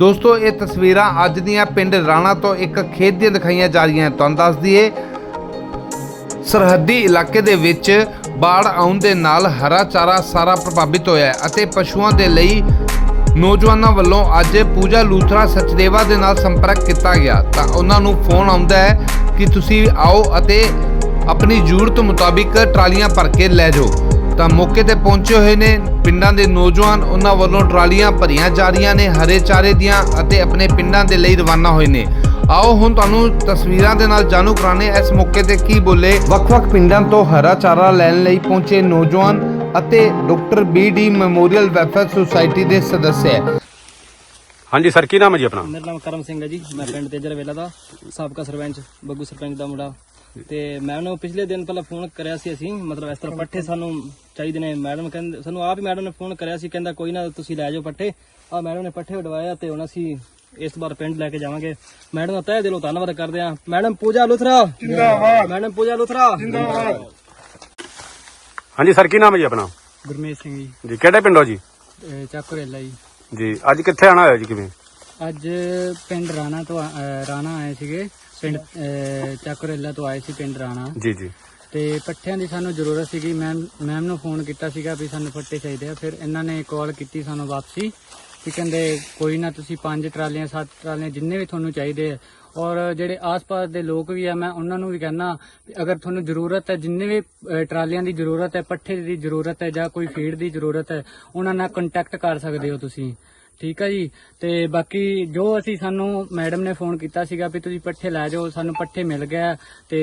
ਦੋਸਤੋ, ਇਹ ਤਸਵੀਰਾਂ ਅੱਜ ਦੀਆਂ ਪਿੰਡ ਰਾਣਾ ਤੋਂ ਇੱਕ ਖੇਤ ਦੀਆਂ ਦਿਖਾਈਆਂ ਜਾ ਰਹੀਆਂ ਤੁਹਾਨੂੰ ਦੱਸ ਦਈਏ, ਸਰਹੱਦੀ ਇਲਾਕੇ ਦੇ ਵਿੱਚ ਬਾੜ ਆਉਣ ਦੇ ਨਾਲ ਹਰਾ ਚਾਰਾ ਸਾਰਾ ਪ੍ਰਭਾਵਿਤ ਹੋਇਆ ਅਤੇ ਪਸ਼ੂਆਂ ਦੇ ਲਈ ਨੌਜਵਾਨਾਂ ਵੱਲੋਂ ਅੱਜ ਪੂਜਾ ਲੂਥਰਾ ਸਚਦੇਵਾ ਦੇ ਨਾਲ ਸੰਪਰਕ ਕੀਤਾ ਗਿਆ। ਤਾਂ ਉਹਨਾਂ ਨੂੰ ਫੋਨ ਆਉਂਦਾ ਹੈ ਕਿ ਤੁਸੀਂ ਆਓ ਅਤੇ ਆਪਣੀ ਜ਼ਰੂਰਤ ਮੁਤਾਬਿਕ ਟਰਾਲੀਆਂ ਭਰ ਕੇ ਲੈ ਜਾਓ। ਤਾਂ ਮੌਕੇ ਤੇ ਪਹੁੰਚੇ ਹੋਏ ਨੇ। ਪਿੰਡਾਂ ਦੇ ਨੌਜਵਾਨ ਉਹਨਾਂ ਵੱਲੋਂ ਟਰਾਲੀਆਂ ਭਰੀਆਂ ਜਾ ਰਹੀਆਂ ਨੇ ਹਰੇ ਚਾਰੇ ਦੀਆਂ ਅਤੇ ਆਪਣੇ ਪਿੰਡਾਂ ਦੇ ਲਈ ਰਵਾਨਾ ਹੋਏ ਨੇ। ਆਓ ਹੁਣ ਤੁਹਾਨੂੰ ਤਸਵੀਰਾਂ ਦੇ ਨਾਲ ਜਾਣੂ ਕਰਾਣੇ ਇਸ ਮੌਕੇ ਤੇ ਕੀ ਬੋਲੇ। ਵੱਖ-ਵੱਖ ਪਿੰਡਾਂ ਤੋਂ ਹਰਾ ਚਾਰਾ ਲੈਣ ਲਈ ਪਹੁੰਚੇ ਨੌਜਵਾਨ ਅਤੇ doctor BD memorial welfare society ਦੇ ਸਦੱਸਿਆ ਹਾਂਜੀ ਸਰ ਕੀ ਨਾਮ ਹੈ ਜੀ ਆਪਣਾ? ਮੇਰਾ ਨਾਮ ਕਰਮ ਸਿੰਘ ਹੈ ਜੀ। ਮੈਂ ਪਿੰਡ ਤੇਜਰ ਵੇਲਾ ਦਾ ਸਾਬਕਾ ਸਰਪੰਚ ਬੱਗੂ ਸਰਪੰਚ ਦਾ ਮੁੰਡਾ। ਤੇ ਮੈਂ ਉਹਨੂੰ ਪਿਛਲੇ ਦਿਨ ਪਹਿਲਾਂ ਫੋਨ ਕਰਿਆ ਸੀ ਅਸੀਂ ਮਤਲਬ ਇਸ ਤਰ੍ਹਾਂ ਪੱਠੇ ਸਾਨੂੰ ਚਾਹੀਦੇ ਨੇ ਮੈਡਮ ਕਹਿੰਦੇ ਸਾਨੂੰ ਆਪ ਹੀ ਮੈਡਮ ਨੇ ਫੋਨ ਕਰਿਆ ਸੀ ਕਹਿੰਦਾ ਕੋਈ ਨਾ ਤੁਸੀਂ ਲੈ ਜਾਓ ਪੱਠੇ। ਆ ਮੈਡਮ ਨੇ ਪੱਠੇ ਉਡਵਾਇਆ ਤੇ ਹੁਣ ਅਸੀਂ ਇਸ ਵਾਰ ਪਿੰਡ ਲੈ ਕੇ ਜਾਵਾਂਗੇ। ਮੈਡਮ ਦਾ ਤਹਿ ਦਿਲੋਂ ਧੰਨਵਾਦ ਕਰਦੇ ਆ ਮੈਡਮ ਪੂਜਾ ਲੁਥਰਾ। ਜਿੰਦਾਬਾਦ। ਮੈਡਮ ਪੂਜਾ ਲੁਥਰਾ। ਜਿੰਦਾਬਾਦ। ਹਾਂਜੀ ਸਰ ਕੀ ਨਾਮ ਹੈ ਜੀ ਆਪਣਾ? ਗੁਰਮੇਸ਼ ਸਿੰਘ ਜੀ। ਜੀ ਕਿਹੜੇ ਪਿੰਡੋਂ ਜੀ? ਚੱਕਰੇਲਾ ਜੀ। ਜੀ ਅੱਜ ਕਿੱਥੇ ਆਣਾ ਹੋਇਆ ਜੀ ਕਿਵੇਂ? ਅੱਜ ਪਿੰਡ ਰਾਣਾ ਤੋਂ ਰਾਣਾ ਆਏ ਸੀਗੇ। ਪਿੰਡ ਚੱਕਰੇਲਾ ਤੋਂ ਆਏ ਸੀ ਪਿੰਡ ਰਾਣਾ। ਜੀ ਜੀ। ਤੇ ਪੱਠਿਆਂ ਦੀ ਸਾਨੂੰ ਜ਼ਰੂਰਤ ਸੀਗੀ ਮੈਮ ਮੈਮ ਨੂੰ ਫੋਨ ਕੀਤਾ ਸੀਗਾ ਵੀ ਸਾਨੂੰ ਪੱਠੇ ਚਾਹੀਦੇ ਆ। ਫਿਰ ਇਹਨਾਂ ਨੇ ਕਾਲ ਕੀਤੀ ਸਾਨੂੰ ਵਾਪਸੀ ਕਿ ਕਹਿੰਦੇ ਕੋਈ ਨਾ ਤੁਸੀਂ ਪੰਜ ਟਰਾਲੀਆਂ ਸੱਤ ਟਰਾਲੀਆਂ ਜਿੰਨੇ ਵੀ ਤੁਹਾਨੂੰ ਚਾਹੀਦੇ ਆ। ਔਰ ਜਿਹੜੇ ਆਸ-ਪਾਸ ਦੇ ਲੋਕ ਵੀ ਆ ਮੈਂ ਉਹਨਾਂ ਨੂੰ ਵੀ ਕਹਿਣਾ ਅਗਰ ਤੁਹਾਨੂੰ ਜ਼ਰੂਰਤ ਹੈ ਜਿੰਨੇ ਵੀ ਟਰਾਲੀਆਂ ਦੀ ਜ਼ਰੂਰਤ ਹੈ ਪੱਠੇ ਦੀ ਜ਼ਰੂਰਤ ਹੈ ਜਾਂ ਕੋਈ ਫੀਡ ਦੀ ਜ਼ਰੂਰਤ ਹੈ ਉਹਨਾਂ ਨਾਲ ਕੰਟੈਕਟ ਕਰ ਸਕਦੇ ਹੋ ਤੁਸੀਂ। ਠੀਕ ਆ ਜੀ। ਤੇ ਬਾਕੀ ਜੋ ਅਸੀਂ ਸਾਨੂੰ ਮੈਡਮ ਨੇ ਫੋਨ ਕੀਤਾ ਸੀਗਾ ਵੀ ਤੁਸੀਂ ਪੱਠੇ ਲੈ ਜਾਓ ਸਾਨੂੰ ਪੱਠੇ ਮਿਲ ਗਿਆ ਤੇ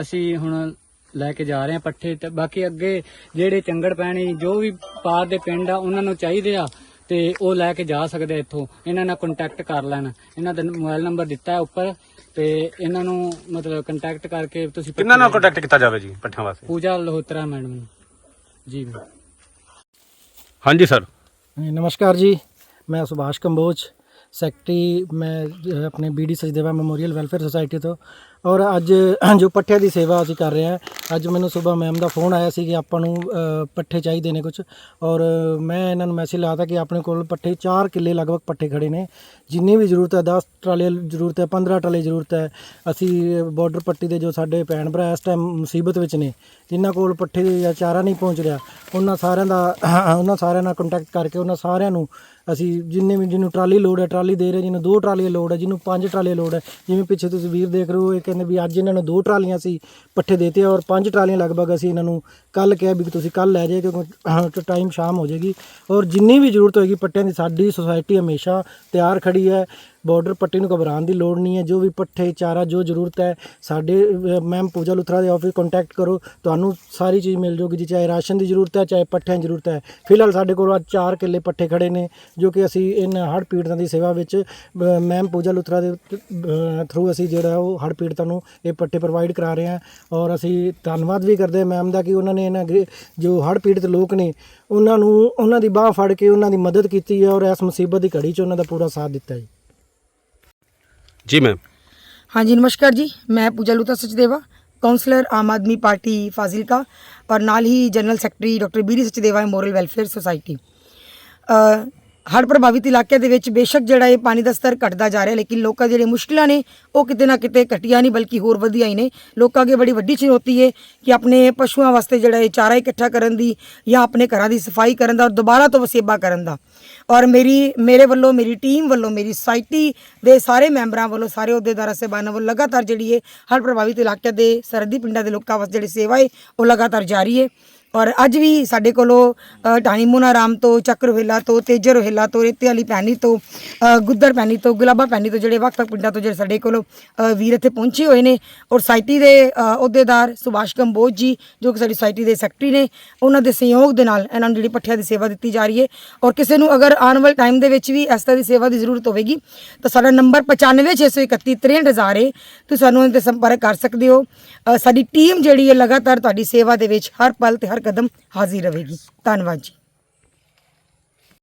ਅਸੀਂ ਹੁਣ ਲੈ ਕੇ ਜਾ ਰਹੇ ਹਾਂ ਪੱਠੇ। ਤੇ ਬਾਕੀ ਅੱਗੇ ਜਿਹੜੇ ਚੰਗੜ ਪੈਣੀ ਜੋ ਵੀ ਪਾਰ ਦੇ ਪਿੰਡ ਆ ਉਹਨਾਂ ਨੂੰ ਚਾਹੀਦੇ ਆ ਤੇ ਉਹ ਲੈ ਕੇ ਜਾ ਸਕਦੇ ਆ ਇੱਥੋਂ। ਇਹਨਾਂ ਨਾਲ ਕੰਟੈਕਟ ਕਰ ਲੈਣ। ਇਹਨਾਂ ਦਾ ਮੋਬਾਈਲ ਨੰਬਰ ਦਿੱਤਾ ਹੈ ਉੱਪਰ ਤੇ ਇਹਨਾਂ ਨੂੰ ਮਤਲਬ ਕੰਟੈਕਟ ਕਰਕੇ ਤੁਸੀਂ ਕਿੰਨਾ ਨਾਲ ਕੰਟੈਕਟ ਕੀਤਾ ਜਾਵੇ ਜੀ ਪੱਠਿਆਂ ਵਾਸਤੇ? ਪੂਜਾ ਲਹੋਤਰਾ ਮੈਡਮ ਨੂੰ। ਜੀ। ਹਾਂਜੀ ਸਰ। ਨਮਸਕਾਰ ਜੀ। ਮੈਂ ਸੁਭਾਸ਼ ਕੰਬੋਜ ਸੈਕਟਰੀ ਮੈਂ ਅਹ, ਆਪਣੇ BD Sachdeva memorial welfare society ਤੋਂ। ਔਰ ਅੱਜ ਜੋ ਪੱਠਿਆਂ ਦੀ ਸੇਵਾ ਅਸੀਂ ਕਰ ਰਹੇ ਹਾਂ, ਅੱਜ ਮੈਨੂੰ ਸਵੇਰ ਮੈਮ ਦਾ ਫੋਨ ਆਇਆ ਸੀ ਕਿ ਆਪਾਂ ਨੂੰ ਪੱਠੇ ਚਾਹੀਦੇ ਨੇ ਕੁਝ ਔਰ ਮੈਂ ਇਹਨਾਂ ਨੂੰ ਮੈਸੇਜ ਲਾਤਾ ਕਿ ਆਪਣੇ ਕੋਲ ਪੱਠੇ 4 ਕਿੱਲੇ ਲਗਭਗ ਪੱਠੇ ਖੜੇ ਨੇ। ਜਿੰਨੀ ਵੀ ਜ਼ਰੂਰਤ ਹੈ 10 ਟਰਾਲੇ ਜ਼ਰੂਰਤ ਹੈ 15 ਟਰਾਲੇ ਜ਼ਰੂਰਤ ਹੈ, ਅਸੀਂ ਬਾਰਡਰ ਪੱਟੀ ਦੇ ਜੋ ਸਾਡੇ ਭੈਣ ਭਰਾ ਇਸ ਟਾਈਮ ਮੁਸੀਬਤ ਵਿੱਚ ਨੇ, ਜਿਨ੍ਹਾਂ ਕੋਲ ਪੱਠੇ ਜਾਂ ਚਾਰਾ ਨਹੀਂ ਪਹੁੰਚ ਰਿਹਾ, ਉਹਨਾਂ ਸਾਰਿਆਂ ਦਾ ਉਹਨਾਂ ਸਾਰਿਆਂ ਨਾਲ ਕੰਟੈਕਟ ਕਰਕੇ ਉਹਨਾਂ ਸਾਰਿਆਂ ਨੂੰ ਅਸੀਂ ਜਿੰਨੇ ਵੀ, ਜਿਹਨੂੰ ਟਰਾਲੀ ਲੋਡ ਹੈ, ਟਰਾਲੀ ਦੇ ਰਹੇ, ਜਿਹਨੂੰ ਦੋ ਟਰਾਲੀਆਂ ਲੋਡ ਹੈ, ਜਿਹਨੂੰ ਪੰਜ ਟਰਾਲੀਆਂ ਲੋਡ ਹੈ, ਜਿਵੇਂ ਪਿੱਛੇ ਤੁਸੀਂ ਵੀਰ ਦੇਖ ਰਹੇ ਹੋ, ਇੱਕ ਇਹ ਕਹਿੰਦੇ ਵੀ ਅੱਜ ਇਹਨਾਂ ਨੂੰ ਦੋ ਟਰਾਲੀਆਂ ਸੀ ਪੱਠੇ ਦੇਤੇ ਔਰ ਪੰਜ ਟਰਾਲੀਆਂ ਲਗਭਗ ਅਸੀਂ ਇਹਨਾਂ ਨੂੰ ਕੱਲ ਕਿਹਾ ਵੀ ਤੁਸੀਂ ਕੱਲ ਲੈ ਜਾਏ ਕਿਉਂਕਿ ਟਾਈਮ ਸ਼ਾਮ ਹੋ ਜਾਏਗੀ। ਔਰ ਜਿੰਨੀ ਵੀ ਜ਼ਰੂਰਤ ਹੋਏਗੀ ਪੱਟਿਆਂ ਦੀ, ਸਾਡੀ ਸੁਸਾਇਟੀ ਹਮੇਸ਼ਾ ਤਿਆਰ ਖੜੀ ਹੈ। ਬਾਰਡਰ ਪੱਟੀ ਨੂੰ ਘਬਰਾਉਣ ਦੀ ਲੋੜ ਨਹੀਂ ਹੈ। ਜੋ ਵੀ ਪੱਠੇ, ਚਾਰਾ, ਜੋ ਜ਼ਰੂਰਤ ਹੈ, ਸਾਡੇ ਮੈਮ ਪੂਜਾ ਲੁਥਰਾ ਦੇ ਆਫਿਸ ਕੰਟੈਕਟ ਕਰੋ। ਤੁਹਾਨੂੰ ਸਾਰੀ ਚੀਜ਼ ਮਿਲ ਜਾਊਗੀ ਜੀ, ਚਾਹੇ ਰਾਸ਼ਨ ਦੀ ਜ਼ਰੂਰਤ ਹੈ, ਚਾਹੇ ਪੱਠਿਆਂ ਦੀ ਜ਼ਰੂਰਤ ਹੈ। ਫਿਲਹਾਲ ਸਾਡੇ ਕੋਲ ਅੱਜ 4 ਕਿੱਲੇ ਪੱਠੇ ਖੜੇ ਨੇ, ਜੋ ਕਿ ਅਸੀਂ ਇਹਨਾਂ ਹੜ੍ਹ ਪੀੜਤਾਂ ਦੀ ਸੇਵਾ ਵਿੱਚ ਮੈਮ ਪੂਜਾ ਲੁਥਰਾ ਦੇ ਥਰੂ ਅਸੀਂ ਜਿਹੜਾ ਉਹ ਹੜ੍ਹ ਪੀੜਤਾਂ ਨੂੰ ਇਹ ਪੱਠੇ ਪ੍ਰੋਵਾਈਡ ਕਰਾ ਰਹੇ ਹਾਂ। ਔਰ ਅਸੀਂ ਧੰਨਵਾਦ ਵੀ ਕਰਦੇ ਹਾਂ ਮੈਮ ਦਾ ਕਿ ਉਹਨਾਂ ਨੇ ਇਹਨਾਂ ਗਰੀ- ਜੋ ਹੜ੍ਹ ਪੀੜਤ ਲੋਕ ਨੇ, ਉਹਨਾਂ ਨੂੰ, ਉਹਨਾਂ ਦੀ ਬਾਹ ਫੜ ਕੇ ਉਹਨਾਂ ਦੀ ਮਦਦ ਕੀਤੀ ਹੈ ਔਰ ਇਸ ਮੁਸੀਬਤ ਦੀ ਘੜੀ 'ਚ ਉਹਨਾਂ ਦਾ ਪੂਰਾ ਸਾਥ ਦਿੱਤਾ ਹੈ ਜੀ ਮੈਮ ਹਾਂਜੀ, ਨਮਸਕਾਰ ਜੀ। ਮੈਂ ਪੂਜਾ ਲੂਤਾ ਸਚਦੇਵਾ ਕਾਉਂਸਲਰ ਆਮ ਆਦਮੀ ਪਾਰਟੀ ਫਾਜ਼ਿਲਕਾ ਔਰ ਨਾਲ ਹੀ general secretary doctor BD Sachdeva memorial welfare society ਅ ਹੜ੍ਹ ਪ੍ਰਭਾਵਿਤ ਇਲਾਕਿਆਂ ਦੇ ਵਿੱਚ ਬੇਸ਼ੱਕ ਜਿਹੜਾ ਇਹ ਪਾਣੀ ਦਾ ਸਤਰ ਘਟਦਾ ਜਾ ਰਿਹਾ, ਲੇਕਿਨ ਲੋਕਾਂ ਦੀਆਂ ਜਿਹੜੀਆਂ ਮੁਸ਼ਕਲਾਂ ਨੇ, ਉਹ ਕਿਤੇ ਨਾ ਕਿਤੇ ਘਟੀਆਂ ਨਹੀਂ, ਬਲਕਿ ਹੋਰ ਵਧੀਆਂ ਹੀ ਨੇ। ਲੋਕਾਂ ਅੱਗੇ ਬੜੀ ਵੱਡੀ ਚੁਣੌਤੀ ਹੈ ਕਿ ਆਪਣੇ ਪਸ਼ੂਆਂ ਵਾਸਤੇ ਜਿਹੜਾ ਇਹ ਚਾਰਾ ਇਕੱਠਾ ਕਰਨ ਦੀ ਜਾਂ ਆਪਣੇ ਘਰਾਂ ਦੀ ਸਫ਼ਾਈ ਕਰਨ ਦਾ ਔਰ ਦੁਬਾਰਾ ਤੋਂ ਵਸੇਬਾ ਕਰਨ ਦਾ। ਔਰ ਮੇਰੀ, ਮੇਰੇ ਵੱਲੋਂ, ਮੇਰੀ ਟੀਮ ਵੱਲੋਂ, ਮੇਰੀ ਸੁਸਾਇਟੀ ਦੇ ਸਾਰੇ ਮੈਂਬਰਾਂ ਵੱਲੋਂ, ਸਾਰੇ ਅਹੁਦੇਦਾਰਾਂ, ਸਹਿਬਾਨਾਂ ਵੱਲੋਂ ਲਗਾਤਾਰ ਜਿਹੜੀ ਹੈ ਹੜ੍ਹ ਪ੍ਰਭਾਵਿਤ ਇਲਾਕਿਆਂ ਦੇ ਸਰਹੱਦੀ ਪਿੰਡਾਂ ਦੇ ਲੋਕਾਂ ਵਾਸਤੇ ਜਿਹੜੀ ਸੇਵਾ ਹੈ ਉਹ ਲਗਾਤਾਰ ਜਾਰੀ ਹੈ ਔਰ ਅੱਜ ਵੀ ਸਾਡੇ ਕੋਲੋਂ ਟਾਣੀ ਢਾਣੀ ਮੋਨਾ ਰਾਮ ਤੋਂ, ਚੱਕ ਵੇਲਾ ਤੋਂ ਤੇਜਰ ਹਿੱਲਾ ਤੋਂ, ਰੇਤੇ ਵਾਲੀ ਪੈਣੀ ਤੋਂ ਗੁੱਦਰ ਪੈਣੀ ਤੋਂ, ਗੁਲਾਬਾ ਪੈਣੀ ਤੋਂ, ਜਿਹੜੇ ਵੱਖ-ਵੱਖ ਪਿੰਡਾਂ ਤੋਂ ਜਿਹੜੇ ਸਾਡੇ ਕੋਲੋਂ ਵੀਰ ਇੱਥੇ ਪਹੁੰਚੇ ਹੋਏ ਨੇ ਔਰ ਸਾਈਟੀ ਦੇ ਅਹੁਦੇਦਾਰ ਸੁਭਾਸ਼ ਕੰਬੋਜ ਜੀ, ਜੋ ਕਿ ਸਾਡੀ ਸਾਈਟੀ ਦੇ ਸੈਕਟਰੀ ਨੇ, ਉਹਨਾਂ ਦੇ ਸਹਿਯੋਗ ਦੇ ਨਾਲ ਇਹਨਾਂ ਨੂੰ ਜਿਹੜੀ ਪੱਠਿਆਂ ਦੀ ਸੇਵਾ ਦਿੱਤੀ ਜਾ ਰਹੀ ਹੈ ਔਰ ਕਿਸੇ ਨੂੰ ਅਗਰ ਆਉਣ ਵਾਲੇ ਟਾਈਮ ਦੇ ਵਿੱਚ ਵੀ ਇਸ ਤਰ੍ਹਾਂ ਦੀ ਸੇਵਾ ਦੀ ਜ਼ਰੂਰਤ ਹੋਵੇਗੀ, ਤਾਂ ਸਾਡਾ ਨੰਬਰ 956131 63000 ਹੈ ਤੁਸੀਂ ਸਾਨੂੰ ਉਹਨਾਂ ਤੇ ਸੰਪਰਕ ਕਰ ਸਕਦੇ ਹੋ। ਸਾਡੀ ਟੀਮ ਜਿਹੜੀ ਹੈ ਲਗਾਤਾਰ ਤੁਹਾਡੀ ਸੇਵਾ ਦੇ ਵਿੱਚ ਹਰ ਪਲ ਤੇ ਹਰ ਕਦਮ ਹਾਜ਼ਰ ਰਹੇਗੀ। ਧੰਨਵਾਦ ਜੀ।